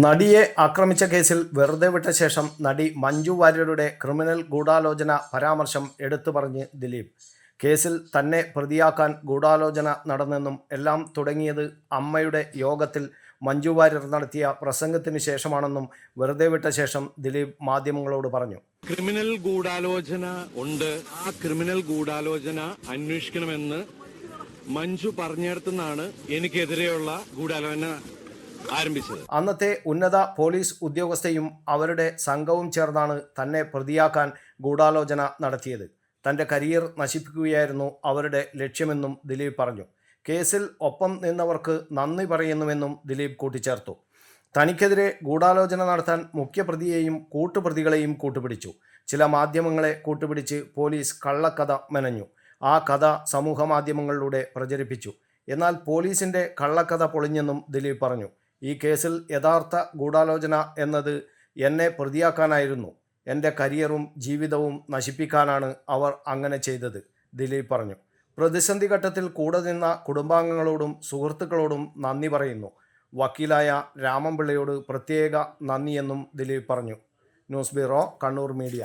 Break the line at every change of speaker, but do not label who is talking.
നടിയെ ആക്രമിച്ച കേസിൽ വെറുതെ വിട്ട ശേഷം നടി മഞ്ജു വാര്യരുടെ ക്രിമിനൽ ഗൂഢാലോചന പരാമർശം എടുത്തു പറഞ്ഞ് ദിലീപ്. കേസിൽ തന്നെ പ്രതിയാക്കാൻ ഗൂഢാലോചന നടന്നെന്നും എല്ലാം തുടങ്ങിയത് അമ്മയുടെ യോഗത്തിൽ മഞ്ജു വാര്യർ നടത്തിയ പ്രസംഗത്തിന് ശേഷമാണെന്നും വെറുതെ വിട്ട ശേഷം ദിലീപ് മാധ്യമങ്ങളോട് പറഞ്ഞു.
ക്രിമിനൽ ഗൂഢാലോചന ഉണ്ട്. ആ ക്രിമിനൽ ഗൂഢാലോചന അന്വേഷിക്കണമെന്ന് മഞ്ജു പറഞ്ഞിടത്തുനിന്നാണ് എനിക്കെതിരെയുള്ള ഗൂഢാലോചന ആരംഭിച്ചത്.
അന്നത്തെ ഉന്നത പോലീസ് ഉദ്യോഗസ്ഥയും അവരുടെ സംഘവും ചേർന്നാണ് തന്നെ പ്രതിയാക്കാൻ ഗൂഢാലോചന നടത്തിയത്. തന്റെ കരിയർ നശിപ്പിക്കുകയായിരുന്നു അവരുടെ ലക്ഷ്യമെന്നും ദിലീപ് പറഞ്ഞു. കേസിൽ ഒപ്പം നിന്നവർക്ക് നന്ദി പറയുന്നുവെന്നും ദിലീപ് കൂട്ടിച്ചേർത്തു. തനിക്കെതിരെ ഗൂഢാലോചന നടത്താൻ മുഖ്യപ്രതിയെയും കൂട്ടുപ്രതികളെയും കൂട്ടുപിടിച്ചു. ചില മാധ്യമങ്ങളെ കൂട്ടുപിടിച്ച് പോലീസ് കള്ളക്കഥ മെനഞ്ഞു. ആ കഥ സമൂഹ മാധ്യമങ്ങളിലൂടെ പ്രചരിപ്പിച്ചു. എന്നാൽ പോലീസിന്റെ കള്ളക്കഥ പൊളിഞ്ഞെന്നും ദിലീപ് പറഞ്ഞു. ഈ കേസിൽ യഥാർത്ഥ ഗൂഢാലോചന എന്നത് എന്നെ പ്രതിയാക്കാനായിരുന്നു. എന്റെ കരിയറും ജീവിതവും നശിപ്പിക്കാനാണ് അവർ അങ്ങനെ ചെയ്തത് ദിലീപ് പറഞ്ഞു. പ്രതിസന്ധി ഘട്ടത്തിൽ കൂടെ നിന്ന കുടുംബാംഗങ്ങളോടും സുഹൃത്തുക്കളോടും നന്ദി പറയുന്നു. വക്കീലായ രാമൻപിള്ളയോട് പ്രത്യേക നന്ദിയെന്നും ദിലീപ് പറഞ്ഞു. News bureau Kannur media.